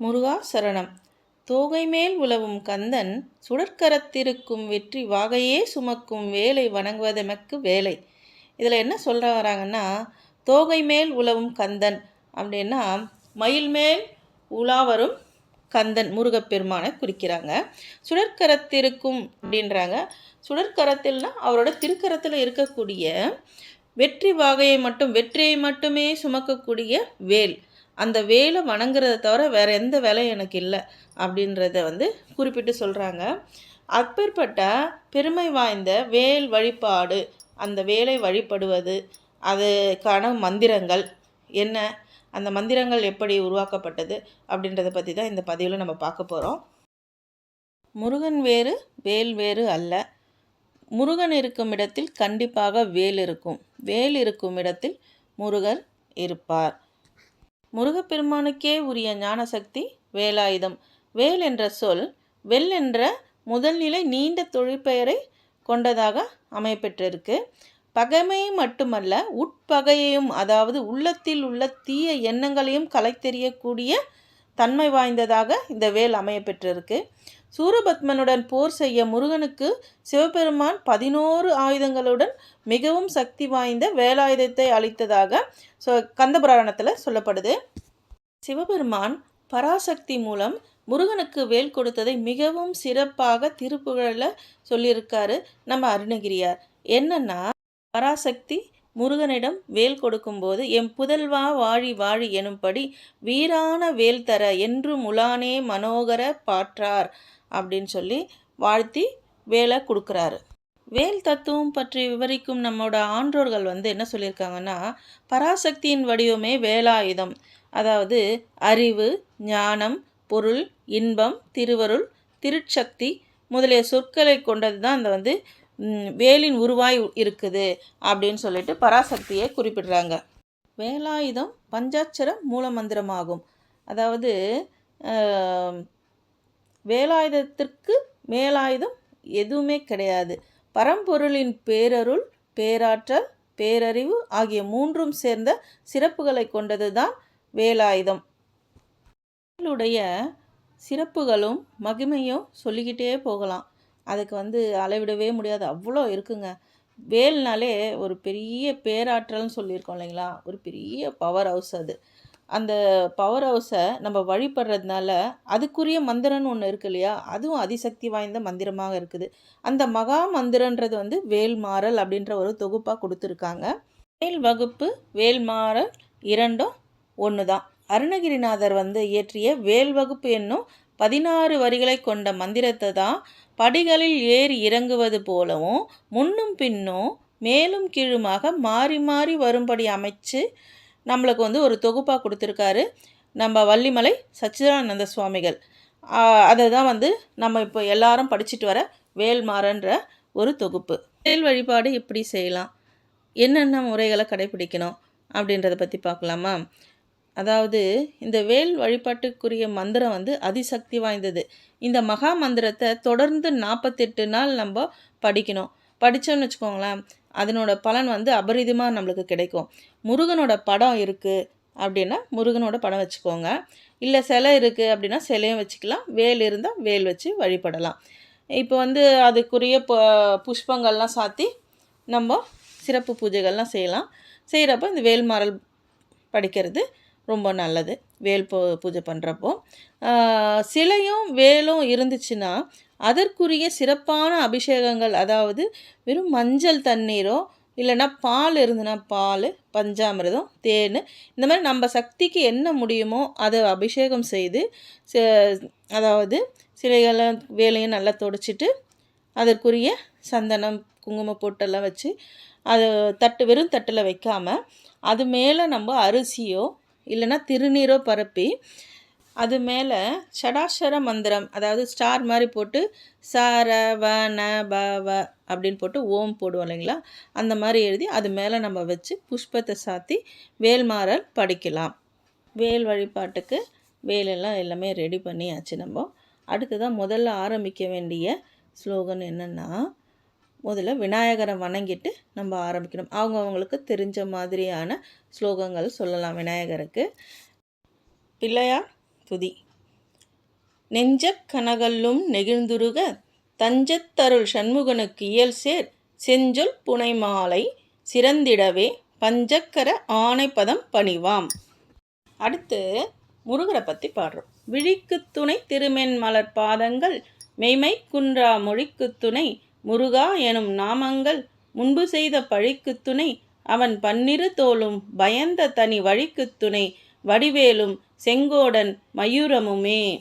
முருகா சரணம். தோகை மேல் உலவும் கந்தன் சுடற்கரத்திருக்கும் வெற்றி வாகையே சுமக்கும் வேலை வணங்குவதெமக்கு வேலை. இதில் என்ன சொல்கிற வராங்கன்னா தோகை மேல் உலவும் கந்தன் அப்படின்னா மயில் மேல் உலா வரும் கந்தன் முருகப்பெருமானை குறிக்கிறாங்க. சுடற்கரத்திருக்கும் அப்படின்றாங்க. சுடற்கரத்தில்னா அவரோட திருக்கரத்தில் இருக்கக்கூடிய வெற்றி வாகையை மட்டும் வெற்றியை மட்டுமே சுமக்கக்கூடிய வேல். அந்த வேலை வணங்குறத தவிர வேறு எந்த வேலையும் எனக்கு இல்லை அப்படின்றத வந்து குறிப்பிட்டு சொல்கிறாங்க அப்பேற்பட்ட பெருமை வாய்ந்த வேல் வழிபாடு அந்த வேலை வழிபடுவது அதுக்கான மந்திரங்கள் என்ன அந்த மந்திரங்கள் எப்படி உருவாக்கப்பட்டது அப்படின்றத பற்றி தான் இந்த பதிவில் நம்ம பார்க்க போகிறோம் முருகன் வேறு வேல் வேறு அல்ல. முருகன் இருக்கும் இடத்தில் கண்டிப்பாக வேல் இருக்கும். வேல் இருக்கும் இடத்தில் முருகன் இருப்பார். முருகப்பெருமானுக்கே உரிய ஞானசக்தி வேலாயுதம். வேல் என்ற சொல் வெல் என்ற முதல்நிலை நீண்ட தொழிற்பெயரை கொண்டதாக அமையப்பெற்றிருக்கு. பகைமை மட்டுமல்ல உட்பகையையும் அதாவது உள்ளத்தில் உள்ள தீய எண்ணங்களையும் கலைத்தெறியக்கூடிய தன்மை வாய்ந்ததாக இந்த வேல் அமையப்பெற்றிருக்கு சூரபத்மனுடன் போர் செய்ய முருகனுக்கு சிவபெருமான் பதினோரு ஆயுதங்களுடன் மிகவும் சக்தி வாய்ந்த வேலாயுதத்தை அளித்ததாக சொ கந்தபுராணத்தில் சொல்லப்படுது. சிவபெருமான் பராசக்தி மூலம் முருகனுக்கு வேல் கொடுத்ததை மிகவும் சிறப்பாக திருப்புகழில் சொல்லியிருக்காரு நம்ம அருணகிரியார். என்னன்னா பராசக்தி முருகனிடம் வேல் கொடுக்கும்போது எம் புதல்வா வாழி வாழி எனும்படி வீரான வேல் தர என்று முலானே மனோகர பாற்றார் அப்படின்னு சொல்லி வாழ்த்தி வேலை கொடுக்குறாரு. வேல் தத்துவம் பற்றி விவரிக்கும் நம்மளோட ஆன்றோர்கள் வந்து என்ன சொல்லியிருக்காங்கன்னா பராசக்தியின் வடிவமே வேலாயுதம். அதாவது அறிவு ஞானம் பொருள் இன்பம் திருவருள் திருச்சக்தி முதலிய சொற்களை கொண்டது தான் அந்த வந்து வேலின் உருவாய் இருக்குது அப்படின்னு சொல்லிட்டு பராசக்தியை குறிப்பிடுறாங்க. வேலாயுதம் பஞ்சாட்சர மூலமந்திரமாகும். அதாவது வேலாயுதத்திற்கு மேலாயுதம் எதுவுமே கிடையாது. பரம்பொருளின் பேரருள் பேராற்றல் பேரறிவு ஆகிய மூன்றும் சேர்ந்த சிறப்புகளை கொண்டது தான் வேலாயுதம். வேலுடைய சிறப்புகளும் மகிமையும் சொல்லிக்கிட்டே போகலாம். அதுக்கு வந்து அளவிடவே முடியாது. அவ்வளோ இருக்குங்க. வேல்னாலே ஒரு பெரிய பேராற்றல்னு சொல்லியிருக்கோம் இல்லைங்களா? ஒரு பெரிய பவர் ஹவுஸ் அது. அந்த பவர் ஹவுஸை நம்ம வழிபடுறதுனால அதுக்குரிய மந்திரம்னு ஒன்று இருக்கு இல்லையா? அதுவும் அதிசக்தி வாய்ந்த மந்திரமாக இருக்குது. அந்த மகா மந்திரன்றது வந்து வேல்மாறல் அப்படின்ற ஒரு தொகுப்பாக கொடுத்துருக்காங்க. வேல் வகுப்பு வேல்மாறல் இரண்டும் ஒன்று தான் அருணகிரிநாதர் வந்து இயற்றிய வேல் வகுப்பு என்னும் பதினாறு வரிகளை கொண்ட மந்திரத்தை தான் படிகளில் ஏறி இறங்குவது போலவும் முன்னும் பின்னும் மேலும் கீழுமாக மாறி மாறி வரும்படி அமைச்சு நம்மளுக்கு வந்து ஒரு தொகுப்பாக கொடுத்துருக்காரு. நம்ம வள்ளிமலை சச்சிதானந்த சுவாமிகள். அதை தான் வந்து நம்ம இப்போ எல்லாரும் படிச்சுட்டு வர வேல்மாறன்ற ஒரு தொகுப்பு. வேல் வழிபாடு எப்படி செய்யலாம்? என்னென்ன முறைகளை கடைபிடிக்கணும்? அப்படின்றத பற்றி பார்க்கலாமா? அதாவது இந்த வேல் வழிபாட்டுக்குரிய மந்திரம் வந்து அதிசக்தி வாய்ந்தது. இந்த மகா மந்திரத்தை தொடர்ந்து நாற்பத்தெட்டு நாள் நம்ம படிக்கணும். படித்தோம்னு வச்சுக்கோங்களேன் அதனோட பலன் வந்து அபரிதமாக நம்மளுக்கு கிடைக்கும். முருகனோட படம் இருக்குது அப்படின்னா முருகனோட படம் வச்சுக்கோங்க. இல்லை சிலை இருக்குது அப்படின்னா சிலையும் வச்சுக்கலாம். வேல் இருந்தால் வேல் வச்சு வழிபடலாம். இப்போ வந்து அதுக்குரிய ப புஷ்பங்கள்லாம் சாத்தி நம்ம சிறப்பு பூஜைகள்லாம் செய்யலாம். செய்கிறப்ப இந்த வேல்மாறல் படிக்கிறது ரொம்ப நல்லது. வேல் பூ பூஜை பண்ணுறப்போ சிலையும் வேலும் இருந்துச்சுன்னா அதற்குரிய சிறப்பான அபிஷேகங்கள் அதாவது வெறும் மஞ்சள் தண்ணீரோ இல்லைன்னா பால் இருந்துன்னா பால் பஞ்சாமிரதம் தேன் இந்த மாதிரி நம்ம சக்திக்கு என்ன முடியுமோ அதை அபிஷேகம் செய்து அதாவது சிலைகளை வேலையும் நல்லா தொடச்சிட்டு அதற்குரிய சந்தனம் குங்குமம் போட்டெல்லாம் வச்சு அது தட்டு வெறும் தட்டில் வைக்காமல் அது மேலே நம்ம அரிசியோ இல்லைன்னா திருநீரோ பரப்பி அது மேலே ஷடாஷர மந்திரம் அதாவது ஸ்டார் மாதிரி போட்டு சார வ ந ப வ அப்படின்னு போட்டு ஓம் போடுவோம் இல்லைங்களா? அந்த மாதிரி எழுதி அது மேலே நம்ம வச்சு புஷ்பத்தை சாத்தி வேல்மாறல் படிக்கலாம். வேல் வழிபாட்டுக்கு வேலெல்லாம் எல்லாமே ரெடி பண்ணியாச்சு நம்ம. அடுத்ததான் முதல்ல ஆரம்பிக்க வேண்டிய ஸ்லோகன் என்னென்னா முதல்ல விநாயகரை வணங்கிட்டு நம்ம ஆரம்பிக்கணும். அவங்க அவங்களுக்கு தெரிஞ்ச மாதிரியான ஸ்லோகங்கள் சொல்லலாம் விநாயகருக்கு. பிள்ளையார் துதி. நெஞ்ச கனகல்லும் நெகிழ்ந்துருக தஞ்சத்தருள் சண்முகனுக்கு இயல் சேர் செஞ்சொல் புனை மாலை சிறந்திடவே பஞ்சக்கர ஆணைப்பதம் பணிவாம். அடுத்து முருகரை பற்றி பாடுறோம். விழிக்குத் துணை திருமென் மலர் பாதங்கள் மெய்மை குன்றா மொழிக்குத் துணை முருகா எனும் நாமங்கள் முன்பு செய்த பழிக்கு துணை அவன் பன்னிரு தோளும் பயந்த தனி வழிக்குத் துணை வடிவேலும் செங்கோடன் மயூரமுமே.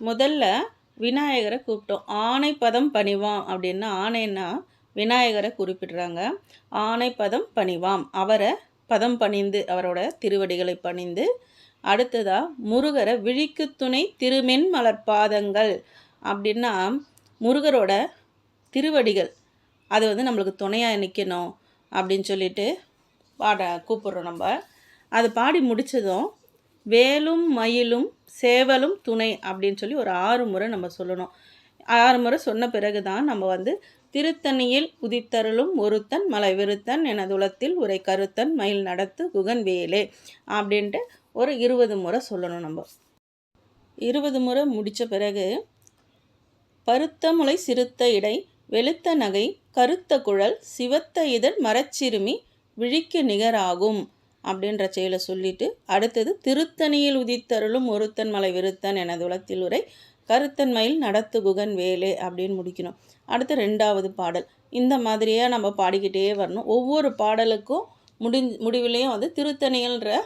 முதல்ல விநாயகரை கூப்பிட்டோம். ஆணை பதம் பணிவாம் அப்படின்னா ஆணைன்னா விநாயகரை குறிப்பிடுறாங்க. ஆணை பதம் பணிவாம். அவரை பதம் பணிந்து அவரோட திருவடிகளை பணிந்து. அடுத்ததாக முருகரை விழிக்கு துணை திருமென் மலர் பாதங்கள் அப்படின்னா முருகரோட திருவடிகள். அது வந்து நம்மளுக்கு துணையாக நிற்கணும் அப்படின்னு சொல்லிட்டு பாட கூப்பிட்றோம் நம்ம. அது பாடி முடித்ததும் வேலும் மயிலும் சேவலும் துணை அப்படின்னு சொல்லி ஒரு ஆறு முறை நம்ம சொல்லணும். ஆறு முறை சொன்ன பிறகு தான் நம்ம வந்து திருத்தணியில் உதித்தருளும் ஒருத்தன் மலை விருத்தன் எனதுலத்தில் உரை கருத்தன் மயில் நடத்து குகன் வேலே அப்படின்ட்டு ஒரு இருபது முறை சொல்லணும் நம்ம. இருபது முறை முடித்த பிறகு பருத்த முளை சிறுத்த இடை வெளுத்த நகை கருத்த குழல் சிவத்த இதழ் மரச்சிறுமி விழிக்கு நிகராகும் அப்படின்ற செயலை சொல்லிட்டு அடுத்தது திருத்தணியில் உதித்தருளும் ஒருத்தன் மலை விருத்தன் எனது உலத்தில் உரை கருத்தன் மயில் நடத்து குகன் வேலே அப்படின்னு முடிக்கணும். அடுத்து ரெண்டாவது பாடல். இந்த மாதிரியே நம்ம பாடிக்கிட்டே வரணும். ஒவ்வொரு பாடலுக்கும் முடி முடிவுலேயும் வந்து திருத்தணியல்ன்ற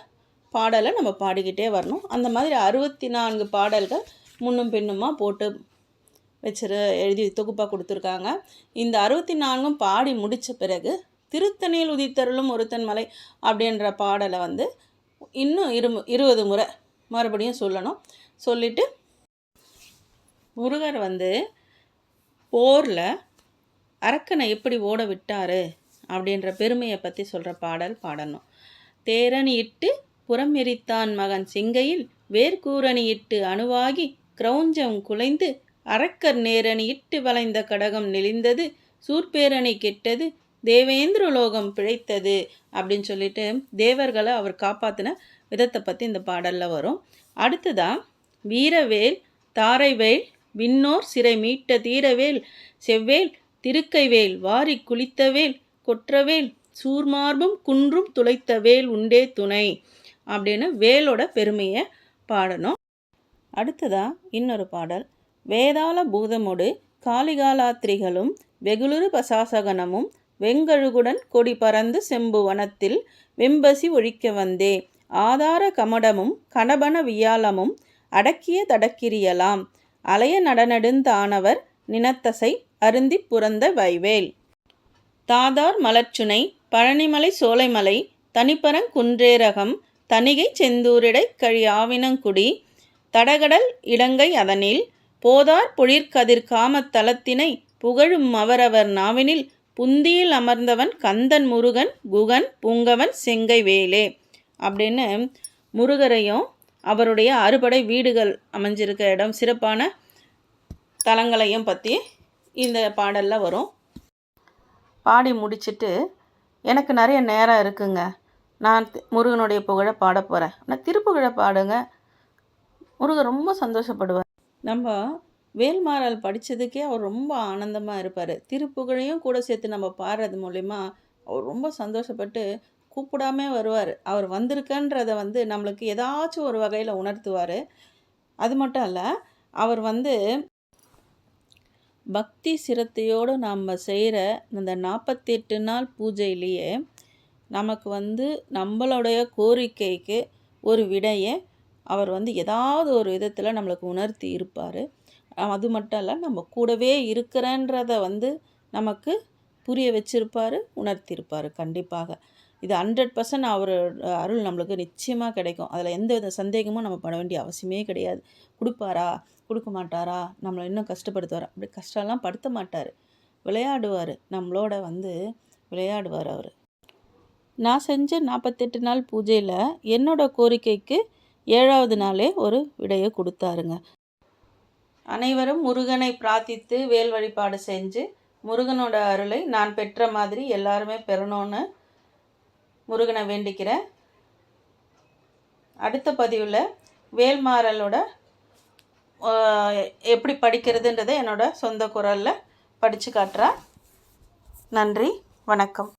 பாடலை நம்ம பாடிக்கிட்டே வரணும். அந்த மாதிரி அறுபத்தி நான்கு பாடல்கள் முன்னும் பின்னுமாக போட்டு வச்சிரு எழுதி தொகுப்பாக கொடுத்துருக்காங்க. இந்த அறுபத்தி நான்கும் பாடி முடித்த பிறகு திருத்தணியில் உதித்தருளும் ஒருத்தன் மலை அப்படின்ற பாடலை வந்து இன்னும் இரு இருபது முறை மறுபடியும் சொல்லணும். சொல்லிவிட்டு முருகர் வந்து போரில் அரக்கனை எப்படி ஓட விட்டார் அப்படின்ற பெருமையை பற்றி சொல்கிற பாடல் பாடணும். தேரணி இட்டு புறம் எரித்தான் மகன் சிங்கையில் வேர்கூரணி இட்டு அணுவாகி கிரௌஞ்சம் குலைந்து அரக்கர் நேரணி இட்டு வளைந்த கடகம் நெளிந்தது சூர்பேரணி கெட்டது தேவேந்திர லோகம் பிழைத்தது அப்படின்னு சொல்லிட்டு தேவர்களை அவர் காப்பாற்றின விதத்தை பற்றி இந்த பாடலில் வரும். அடுத்ததான் வீரவேல் தாரைவேல் விண்ணோர் சிறை மீட்ட தீரவேல் செவ்வேல் திருக்கைவேல் வாரி குளித்தவேல் கொற்றவேல் சூர்மார்பும் குன்றும் துளைத்த வேல் உண்டே துணை அப்படின்னு வேலோட பெருமையை பாடணும். அடுத்ததா இன்னொரு பாடல். வேதாள பூதமொடு காளிகாலாத்திரிகளும் வெகுளுரு பசாசகனமும் வெங்கழுகுடன் கொடி பறந்து செம்பு வனத்தில் வெம்பசி ஒழிக்க வந்தே. ஆதார கமடமும் கணபன வியாலமும் அடக்கிய தடக்கிரியலாம். அலைய நடனடுந்தானவர் நினத்தசை அருந்தி புறந்த வைவேல். தாதார் மலர்ச்சுனை பழனிமலை சோலைமலை தனிப்பரங் குன்றேரகம் தணிகை செந்தூரிடை கழி ஆவினங்குடி தடகடல் இடங்கை அதனில் போதார் பொழிற்கதிர் காமத்தலத்தினை புகழும் அவரவர் நாவினில் புந்தியில் அமர்ந்தவன் கந்தன் முருகன் குகன் பூங்கவன் செங்கை வேலே. அப்படின்னு முருகரையும் அவருடைய அறுபடை வீடுகள் அமைஞ்சிருக்க இடம் சிறப்பான தலங்களையும் பற்றி இந்த பாடலில் வரும். பாடி முடிச்சுட்டு எனக்கு நிறைய நேரம் இருக்குங்க. நான் முருகனுடைய புகழை பாட போகிறேன் நான் திருப்புகழை பாடுங்க. முருகன் ரொம்ப சந்தோஷப்படுவார். நம்ம வேல்மாறல் படித்ததுக்கே அவர் ரொம்ப ஆனந்தமாக இருப்பார். திருப்புகழையும் கூட சேர்த்து நம்ம பாடுறது மூலிமா அவர் ரொம்ப சந்தோஷப்பட்டு கூப்பிடாமே வருவார். அவர் வந்திருக்கன்றதை வந்து நம்மளுக்கு ஏதாச்சும் ஒரு வகையில் உணர்த்துவார். அது மட்டும் அல்ல அவர் வந்து பக்தி சிரத்தையோடு நம்ம செய்கிற இந்த நாற்பத்தெட்டு நாள் பூஜையிலேயே நமக்கு வந்து நம்மளுடைய கோரிக்கைக்கு ஒரு விடையை அவர் வந்து ஏதாவது ஒரு விதத்தில் நம்மளுக்கு உணர்த்தி இருப்பார். அது மட்டும் இல்லை நம்ம கூடவே இருக்கிறன்றத வந்து நமக்கு புரிய வச்சிருப்பார் உணர்த்தியிருப்பார் கண்டிப்பாக. இது ஹண்ட்ரட் பர்சன்ட் அவர் அருள் நம்மளுக்கு நிச்சயமாக கிடைக்கும். அதில் எந்த வித சந்தேகமும் நம்ம பண்ண வேண்டிய அவசியமே கிடையாது. கொடுப்பாரா? கொடுக்க மாட்டாரா? நம்மளை இன்னும் கஷ்டப்படுத்துவார்? அப்படி கஷ்டம்லாம் படுத்த மாட்டார். விளையாடுவார். நம்மளோட வந்து விளையாடுவார் அவர். நான் செஞ்ச நாற்பத்தெட்டு நாள் பூஜையில் என்னோட கோரிக்கைக்கு ஏழாவது நாளே ஒரு விடையை கொடுத்தாருங்க. அனைவரும் முருகனை பிரார்த்தித்து வேல் வழிபாடு செஞ்சு முருகனோட அருளை நான் பெற்ற மாதிரி எல்லாருமே பெறணும்னு முருகனை வேண்டிக்கிறேன் அடுத்த பதிவில் வேல்மாறலோட எப்படி படிக்கிறதுன்றதை என்னோட சொந்த குரலில் படித்து காட்டுறேன் நன்றி வணக்கம்.